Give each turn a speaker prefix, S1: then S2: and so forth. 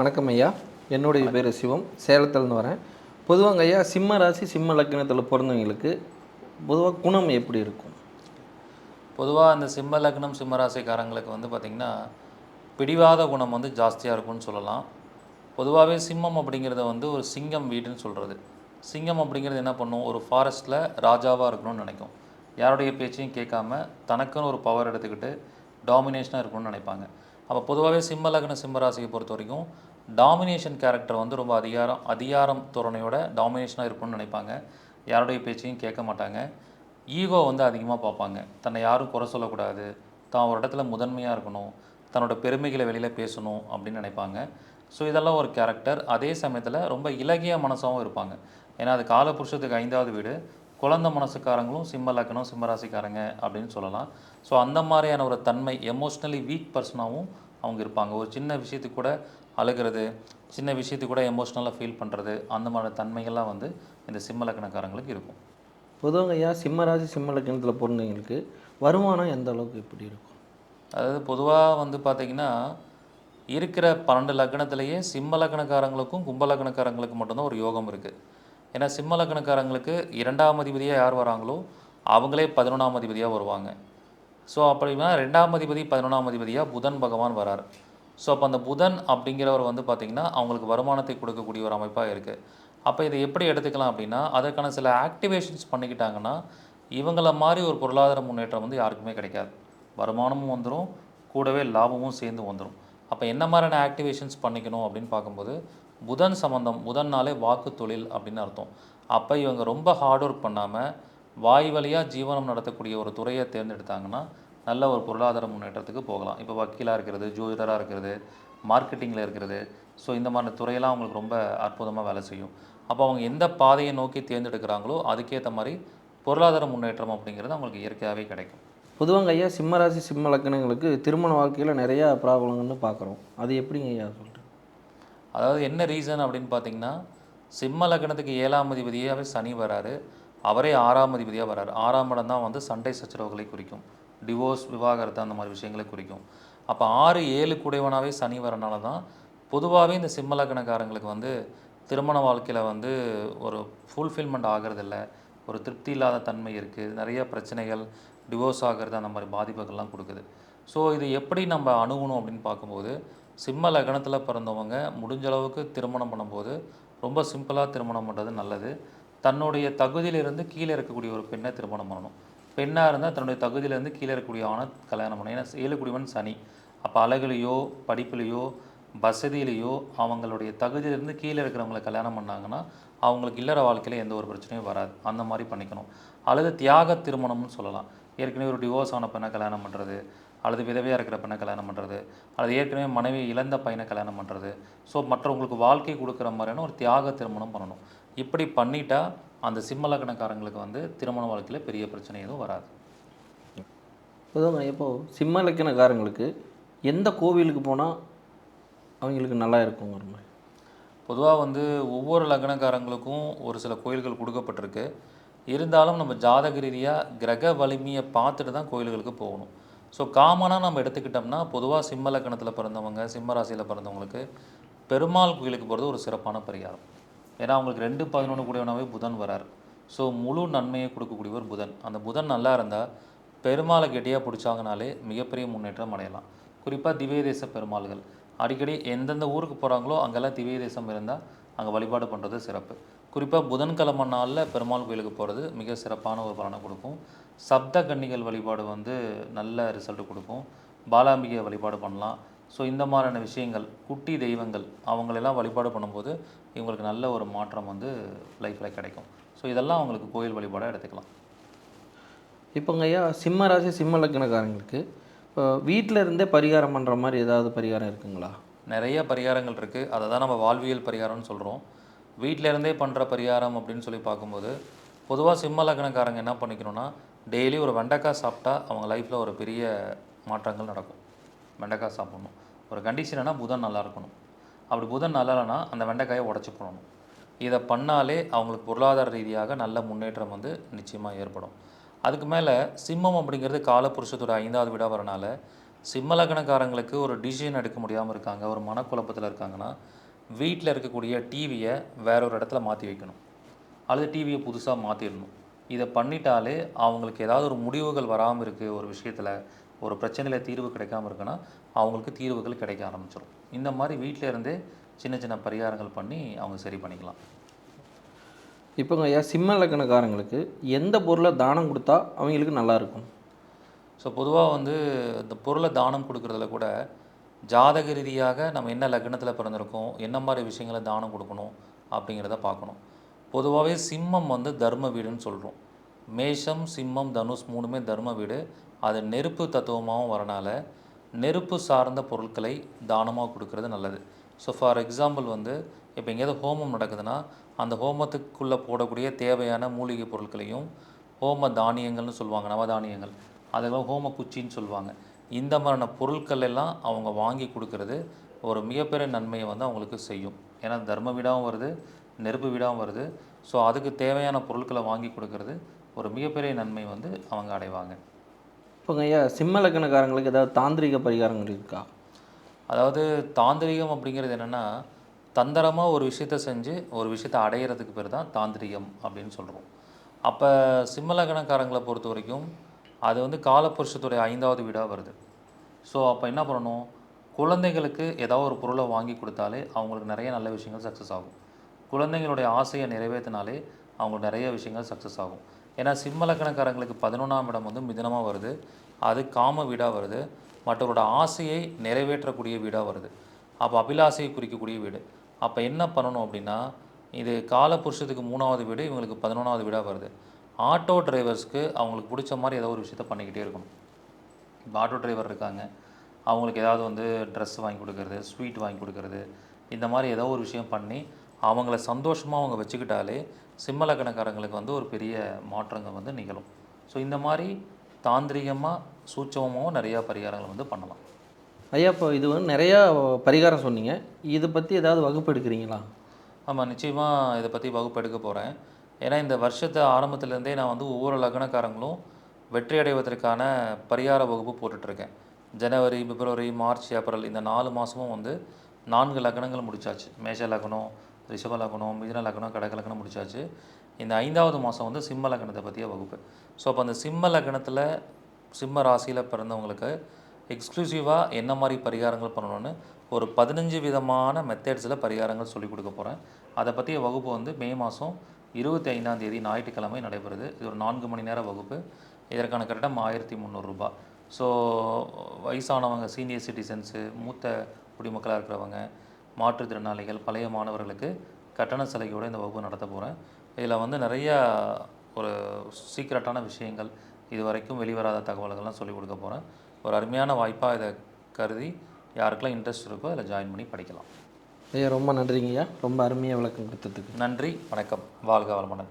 S1: வணக்கம் ஐயா. என்னுடைய பேர் சிவம். சேலத்துலேருந்து வரேன். பொதுவாங்க ஐயா சிம்ம ராசி சிம்ம லக்னத்தில் பிறந்தவங்களுக்கு பொதுவாக குணம் எப்படி இருக்கும்?
S2: பொதுவாக அந்த சிம்ம லக்னம் சிம்ம ராசிக்காரங்களுக்கு வந்து பார்த்திங்கன்னா பிடிவாத குணம் வந்து ஜாஸ்தியாக இருக்கும்னு சொல்லலாம். பொதுவாகவே சிம்மம் அப்படிங்கிறத வந்து ஒரு சிங்கம் வீடுன்னு சொல்கிறது சிங்கம் அப்படிங்கிறது என்ன பண்ணும்? ஒரு ஃபாரஸ்ட்டில் ராஜாவாக இருக்கணும்னு நினைக்கும். யாருடைய பேச்சையும் கேட்காம தனக்குன்னு ஒரு பவர் எடுத்துக்கிட்டு டாமினேஷனாக இருக்கணும்னு நினைப்பாங்க. அப்போ பொதுவாகவே சிம்ம லக்ன சிம்ம ராசியை பொறுத்த வரைக்கும் டாமினேஷன் கேரக்டர் வந்து ரொம்ப அதிகாரம் அதிகாரம் தோரணையோட டாமினேஷனாக இருக்கணும்னு நினைப்பாங்க. யாருடைய பேச்சையும் கேட்க மாட்டாங்க. ஈகோ வந்து அதிகமாக பார்ப்பாங்க. தன்னை யாரும் குறை சொல்லக்கூடாது. தான் ஒரு இடத்துல முதன்மையாக இருக்கணும். தன்னோட பெருமைகளை வெளியில் பேசணும் அப்படின்னு நினைப்பாங்க. ஸோ இதெல்லாம் ஒரு கேரக்டர் அதே சமயத்தில் ரொம்ப இலகிய மனசாகவும் இருப்பாங்க. ஏன்னா அது காலபுருஷத்துக்கு ஐந்தாவது வீடு. குழந்த மனசுக்காரங்களும் சிம்ம லக்கணம் சிம்மராசிக்காரங்க அப்படின்னு சொல்லலாம். ஸோ அந்த மாதிரியான ஒரு தன்மை எமோஷ்னலி வீக் பர்சனாகவும் அவங்க இருப்பாங்க. ஒரு சின்ன விஷயத்துக்கு கூட அழுகிறது சின்ன விஷயத்துக்கு கூட எமோஷ்னலாக ஃபீல் பண்ணுறது அந்த மாதிரி தன்மைகள்லாம் வந்து இந்த சிம்ம லக்னக்காரங்களுக்கு இருக்கும்.
S1: பொதுவாங்க ஐயா சிம்ம ராசி சிம்ம லக்னத்தில் பிறந்தவங்களுக்கு வருமானம் எந்த அளவுக்கு எப்படி இருக்கும்?
S2: அதாவது பொதுவாக வந்து பார்த்திங்கன்னா இருக்கிற பன்னெண்டு லக்னத்திலேயே சிம்ம லக்னக்காரங்களுக்கும் கும்ப மட்டும்தான் ஒரு யோகம் இருக்குது ஏன்னா சிம்ம லக்னக்காரங்களுக்கு இரண்டாம் அதிபதியாக யார் வராங்களோ அவங்களே பதினொன்றாம் அதிபதியாக வருவாங்க. ஸோ அப்படின்னா ரெண்டாம் அதிபதி பதினொன்றாம் அதிபதியாக புதன் பகவான் வரார். ஸோ அப்போ அந்த புதன் அப்படிங்கிறவர் வந்து பார்த்திங்கன்னா அவங்களுக்கு வருமானத்தை கொடுக்கக்கூடிய ஒரு அமைப்பாக இருக்குது அப்போ இதை எப்படி எடுத்துக்கலாம் அப்படின்னா அதற்கான சில ஆக்டிவேஷன்ஸ் பண்ணிக்கிட்டாங்கன்னா இவங்கள மாதிரி ஒரு பொருளாதார முன்னேற்றம் வந்து யாருக்குமே கிடைக்காது. வருமானமும் வந்துடும் கூடவே லாபமும் சேர்ந்து வந்துடும் அப்போ என்ன மாதிரியான ஆக்டிவேஷன்ஸ் பண்ணிக்கணும் அப்படின்னு பார்க்கும்போது புதன் சம்மந்தம் புதன்னாலே வாக்கு தொழில் அப்படின்னு அர்த்தம். அப்போ இவங்க ரொம்ப ஹார்ட் ஒர்க் பண்ணாமல் வாய் வழியாக ஜீவனம் நடத்தக்கூடிய ஒரு துறையை தேர்ந்தெடுத்தாங்கன்னா நல்ல ஒரு பொருளாதார முன்னேற்றத்துக்கு போகலாம். இப்போ வக்கீலாக இருக்கிறது ஜோதிடராக இருக்கிறது மார்க்கெட்டிங்கில் இருக்கிறது. ஸோ இந்த மாதிரி துறையெல்லாம் அவங்களுக்கு ரொம்ப அற்புதமாக வேலை செய்யும். அப்போ அவங்க எந்த பாதையை நோக்கி தேர்ந்தெடுக்கிறாங்களோ அதுக்கேற்ற மாதிரி பொருளாதார முன்னேற்றம் அப்படிங்கிறது அவங்களுக்கு இயற்கையாகவே கிடைக்கும்.
S1: பொதுவாங்க ஐயா சிம்ம ராசி சிம்ம லக்னங்களுக்கு திருமண வாழ்க்கையில் நிறையா ப்ராப்ளங்கள்னு பார்க்குறோம் அது எப்படிங்க ஐயா சொல்கிறேன்
S2: அதாவது என்ன ரீசன் அப்படின்னு பார்த்தீங்கன்னா சிம்ம லக்னத்துக்கு ஏழாம் அதிபதியாகவே சனி வராரு. அவரே ஆறாம் அதிபதியாக வராரு. ஆறாம் இடம் தான் வந்து சண்டை சச்சரவுகளை குறிக்கும். டிவோர்ஸ் விவாகரத்து அந்த மாதிரி விஷயங்களை குறிக்கும். அப்போ ஆறு ஏழு குடைவனாவே சனி வரனால தான் பொதுவாகவே இந்த சிம்மலக்கணக்காரங்களுக்கு வந்து திருமண வாழ்க்கையில் வந்து ஒரு ஃபுல்ஃபில்மெண்ட் ஆகிறதில்ல. ஒரு திருப்தி இல்லாத தன்மை இருக்குது நிறைய பிரச்சனைகள் டிவோர்ஸ் ஆகிறது அந்த மாதிரி பாதிப்புகள்லாம் கொடுக்குது. ஸோ இது எப்படி நம்ம அணுகணும் அப்படின்னு பார்க்கும்போது சிம்ம லக்னத்தில் பிறந்தவங்க முடிஞ்ச அளவுக்கு திருமணம் பண்ணும்போது ரொம்ப சிம்பிளாக திருமணம் பண்ணுறது நல்லது. தன்னுடைய தகுதியிலிருந்து கீழே இருக்கக்கூடிய ஒரு பெண்ணை திருமணம் பண்ணணும். பெண்ணாக இருந்தால் தன்னுடைய தகுதியிலேருந்து கீழே இருக்கக்கூடியவனை கல்யாணம் பண்ணணும். ஏன்னா ஏழுக்குடிவன் சனி. அப்போ அழகுலையோ படிப்புலையோ வசதியிலையோ அவங்களுடைய தகுதியிலேருந்து கீழே இருக்கிறவங்களை கல்யாணம் பண்ணாங்கன்னா அவங்களுக்கு இல்லற வாழ்க்கையில் எந்த ஒரு பிரச்சனையும் வராது. அந்த மாதிரி பண்ணிக்கணும். அல்லது தியாக திருமணம்னு சொல்லலாம். ஏற்கனவே ஒரு டிவோர்ஸ் ஆன பெண்ணை கல்யாணம் பண்ணுறது அல்லது விதவையாக இருக்கிற பெண்ணை கல்யாணம் பண்ணுறது அல்லது ஏற்கனவே மனைவி இழந்த பையனை கல்யாணம் பண்ணுறது ஸோ மற்றவங்களுக்கு வாழ்க்கை கொடுக்குற மாதிரியான ஒரு தியாக திருமணம் பண்ணணும். இப்படி பண்ணிட்டால் அந்த சிம்ம லக்னக்காரங்களுக்கு வந்து திருமண வாழ்க்கையில் பெரிய பிரச்சனை எதுவும் வராது.
S1: பொதுவாங்க இப்போ சிம்ம லக்னக்காரங்களுக்கு எந்த கோவிலுக்கு போனால் அவங்களுக்கு நல்லா இருக்குங்கிற மாதிரி?
S2: பொதுவாக வந்து ஒவ்வொரு லக்னக்காரங்களுக்கும் ஒரு சில கோயில்கள் கொடுக்கப்பட்டிருக்கு. இருந்தாலும் நம்ம ஜாதக ரீதியாக கிரக வலிமையை பார்த்துட்டு தான் கோயில்களுக்கு போகணும். ஸோ காமனாக நம்ம எடுத்துக்கிட்டோம்னா பொதுவாக சிம்ம லக்னத்தில் பிறந்தவங்க சிம்ம ராசியில் பிறந்தவங்களுக்கு பெருமாள் கோயிலுக்கு போகிறது ஒரு சிறப்பான பரிகாரம். ஏன்னா அவங்களுக்கு ரெண்டு பதினொன்று கூடியவனாவே புதன் வரார். ஸோ முழு நன்மையை கொடுக்கக்கூடியவர் புதன். அந்த புதன் நல்லா இருந்தால் பெருமாளை கெட்டியாக பிடிச்சாங்கனாலே மிகப்பெரிய முன்னேற்றம் அடையலாம். குறிப்பாக திவ்ய தேச பெருமாள்கள். அடிக்கடி எந்தெந்த ஊருக்கு போகிறாங்களோ அங்கெல்லாம் திவ்ய தேசம் இருந்தால் அங்கே வழிபாடு பண்ணுறது சிறப்பு. குறிப்பாக புதன்கிழமை நாளில் பெருமாள் கோயிலுக்கு போகிறது மிக சிறப்பான ஒரு பலனை கொடுக்கும். சப்த கன்னிகள் வழிபாடு வந்து நல்ல ரிசல்ட் கொடுக்கும். பாலாம்பிகை வழிபாடு பண்ணலாம். ஸோ இந்த மாதிரியான விஷயங்கள் குட்டி தெய்வங்கள் அவங்களெல்லாம் வழிபாடு பண்ணும்போது இவங்களுக்கு நல்ல ஒரு மாற்றம் வந்து லைஃப்பில் கிடைக்கும். ஸோ இதெல்லாம் அவங்களுக்கு கோயில் வழிபாடாக எடுத்துக்கலாம்.
S1: இப்போங்க ஐயா சிம்ம ராசி சிம்ம லக்னக்காரங்களுக்கு இப்போ வீட்டில் இருந்தே பரிகாரம் பண்ணுற மாதிரி ஏதாவது பரிகாரம் இருக்குங்களா?
S2: நிறைய பரிகாரங்கள் இருக்குது அதை தான் நம்ம வாழ்வியல் பரிகாரம்னு சொல்கிறோம் வீட்டில இருந்தே பண்ணுற பரிகாரம் அப்படின்னு சொல்லி பார்க்கும்போது பொதுவாக சிம்ம லக்னக்காரங்க என்ன பண்ணிக்கணும்னா டெய்லி ஒரு வெண்டைக்காய் சாப்பிட்டா அவங்க லைஃப்பில் ஒரு பெரிய மாற்றங்கள் நடக்கும். வெண்டைக்காய் சாப்பிடணும். ஒரு கண்டிஷன் என்ன புதன் நல்லா இருக்கணும். அப்படி புதன் நல்லா அந்த வெண்டைக்காயை உடச்சி போடணும். இதை பண்ணாலே அவங்களுக்கு பொருளாதார ரீதியாக நல்ல முன்னேற்றம் வந்து நிச்சயமாக ஏற்படும். அதுக்கு மேலே சிம்மம் அப்படிங்கிறது காலபுருஷத்தோட ஐந்தாவது வீடாக வரனால சிம்ம லக்னக்காரங்களுக்கு ஒரு டிசிஷன் எடுக்க முடியாமல் இருக்காங்க ஒரு மனக்குழப்பத்தில் இருக்காங்கன்னா வீட்டில் இருக்கக்கூடிய டிவியை வேற ஒரு இடத்துல மாற்றி வைக்கணும். அல்லது டிவியை புதுசாக மாற்றிடணும் இதை பண்ணிட்டாலே அவங்களுக்கு ஏதாவது ஒரு முடிவுகள் வராமல் இருக்குது ஒரு விஷயத்தில் ஒரு பிரச்சனையில் தீர்வு கிடைக்காம இருக்குன்னா அவங்களுக்கு தீர்வுகள் கிடைக்க ஆரம்பிச்சிடும் இந்த மாதிரி வீட்டில் இருந்தே சின்ன சின்ன பரிகாரங்கள் பண்ணி அவங்க சரி பண்ணிக்கலாம்.
S1: இப்போங்க ஐயா சிம்ம லக்னக்காரங்களுக்கு எந்த பொருளை தானம் கொடுத்தா அவங்களுக்கு நல்லா இருக்கும்?
S2: ஸோ பொதுவாக வந்து இந்த பொருளை தானம் கொடுக்குறதுல கூட ஜாதக ரீதியாக நம்ம என்ன லக்னத்தில் பிறந்திருக்கோம் என்ன மாதிரி விஷயங்களை தானம் கொடுக்கணும் அப்படிங்கிறத பார்க்கணும். பொதுவாகவே சிம்மம் வந்து தர்ம வீடுன்னு சொல்கிறோம் மேஷம் சிம்மம் தனுஷ் மூணுமே தர்ம வீடு. அது நெருப்பு தத்துவமாகவும் வரனால நெருப்பு சார்ந்த பொருட்களை தானமாக கொடுக்கறது நல்லது. ஸோ ஃபார் எக்ஸாம்பிள் வந்து இப்போ எங்கேயாவது ஹோமம் நடக்குதுன்னா அந்த ஹோமத்துக்குள்ளே போடக்கூடிய தேவையான மூலிகை பொருட்களையும் ஹோம தானியங்கள்னு சொல்லுவாங்க நவதானியங்கள் அதெல்லாம் ஹோம குச்சின்னு சொல்லுவாங்க. இந்த மாதிரியான பொருட்கள் எல்லாம் அவங்க வாங்கி கொடுக்கறது ஒரு மிகப்பெரிய நன்மையை வந்து அவங்களுக்கு செய்யும். ஏன்னா தர்ம வீடாகவும் வருது நெருப்பு வீடாகவும் வருது. ஸோ அதுக்கு தேவையான பொருட்களை வாங்கி கொடுக்கறது ஒரு மிகப்பெரிய நன்மை வந்து அவங்க அடைவாங்க.
S1: இப்போங்க ஐயா சிம்ம லக்கணக்காரங்களுக்கு ஏதாவது தாந்திரிக பரிகாரங்கள் இருக்கா?
S2: அதாவது தாந்திரிகம் அப்படிங்கிறது என்னென்னா தந்திரமாக ஒரு விஷயத்த செஞ்சு ஒரு விஷயத்தை அடையிறதுக்கு பேர் தான் தாந்திரிகம் அப்படின்னு சொல்கிறோம் அப்போ சிம்மலக்கணக்காரங்களை பொறுத்த வரைக்கும் அது வந்து காலப்புருஷத்துடைய ஐந்தாவது வீடாக வருது. ஸோ அப்போ என்ன பண்ணணும்? குழந்தைகளுக்கு ஏதாவது ஒரு பொருளை வாங்கி கொடுத்தாலே அவங்களுக்கு நிறைய நல்ல விஷயங்கள் சக்ஸஸ் ஆகும். குழந்தைங்களுடைய ஆசையை நிறைவேற்றினாலே அவங்களுக்கு நிறைய விஷயங்கள் சக்ஸஸ் ஆகும். ஏன்னா சிம்மலக்கணக்காரங்களுக்கு பதினொன்றாம் இடம் வந்து மிதனமாக வருது. அது காம வீடாக வருது. மற்றவரோட ஆசையை நிறைவேற்றக்கூடிய வீடாக வருது. அப்போ அபிலாசையை குறிக்கக்கூடிய வீடு. அப்போ என்ன பண்ணணும் அப்படின்னா இது காலபுருஷத்துக்கு மூணாவது வீடு இவங்களுக்கு பதினொன்றாவது வீடாக வருது. ஆட்டோ டிரைவர்ஸ்க்கு அவங்களுக்கு பிடிச்ச மாதிரி ஏதோ ஒரு விஷயத்த பண்ணிக்கிட்டே இருக்கணும். இப்போ ஆட்டோ டிரைவர் இருக்காங்க. அவங்களுக்கு ஏதாவது வந்து ட்ரெஸ் வாங்கி கொடுக்கறது ஸ்வீட் வாங்கி கொடுக்கறது இந்த மாதிரி ஏதோ ஒரு விஷயம் பண்ணி அவங்கள சந்தோஷமாக அவங்க வச்சுக்கிட்டாலே சிம்மலக்கணக்காரங்களுக்கு வந்து ஒரு பெரிய மாற்றங்கள் வந்து நிகழும். ஸோ இந்த மாதிரி தாந்திரிகமாக சூட்சமமாகவும் நிறையா பரிகாரங்கள் வந்து பண்ணலாம்.
S1: ஐயா இப்போ இது வந்து நிறையா பரிகாரம் சொன்னீங்க. இதை பற்றி ஏதாவது வகுப்பு எடுக்கிறீங்களா?
S2: ஆமாம் நிச்சயமாக இதை பற்றி வகுப்பு எடுக்க போகிறேன் ஏன்னா இந்த வருஷத்தை ஆரம்பத்துலேருந்தே நான் வந்து ஒவ்வொரு லக்னக்காரங்களும் வெற்றி அடைவதற்கான பரிகார வகுப்பு போட்டுட்ருக்கேன். ஜனவரி பிப்ரவரி மார்ச் ஏப்ரல் இந்த நாலு மாதமும் வந்து நான்கு லக்னங்கள் முடிச்சாச்சு. மேஷ லக்னம் ரிஷப லக்னம் மிதுன லக்னம் கடக லக்னம் முடிச்சாச்சு. இந்த ஐந்தாவது மாதம் வந்து சிம்ம லக்னத்தை பற்றிய வகுப்பு. ஸோ அப்போ அந்த சிம்ம லக்னத்தில் சிம்ம ராசியில் பிறந்தவங்களுக்கு எக்ஸ்க்ளூசிவாக என்ன மாதிரி பரிகாரங்கள் பண்ணணும்னு ஒரு பதினஞ்சு விதமான மெத்தட்ஸில் பரிகாரங்கள் சொல்லிக் கொடுக்க போகிறேன் அதை பற்றிய வகுப்பு வந்து மே மாதம் இருபத்தி ஐந்தாம் தேதி ஞாயிற்றுக்கிழமை நடைபெறுது. இது ஒரு நான்கு மணி நேர வகுப்பு. இதற்கான கட்டணம் ஆயிரத்தி முந்நூறுரூபா ஸோ வயசானவங்க சீனியர் சிட்டிசன்ஸு மூத்த குடிமக்களாக இருக்கிறவங்க மாற்றுத்திறனாளிகள் பழைய மாணவர்களுக்கு கட்டண சலுகையோடு இந்த வகுப்பு நடத்த போகிறேன் இதில் வந்து நிறையா ஒரு சீக்ரெட்டான விஷயங்கள் இது வரைக்கும் வெளிவராத தகவல்கள்லாம் சொல்லிக் கொடுக்க போகிறேன் ஒரு அருமையான வாய்ப்பாக இதை கருதி யாருக்கெல்லாம் இன்ட்ரெஸ்ட் இருக்கோ அதில் ஜாயின் பண்ணி படிக்கலாம்.
S1: ஐயா ரொம்ப நன்றிங்க ஐயா ரொம்ப அருமையாக விளக்கம் கொடுத்ததுக்கு.
S2: நன்றி வணக்கம். வாழ்க வளமுடன்.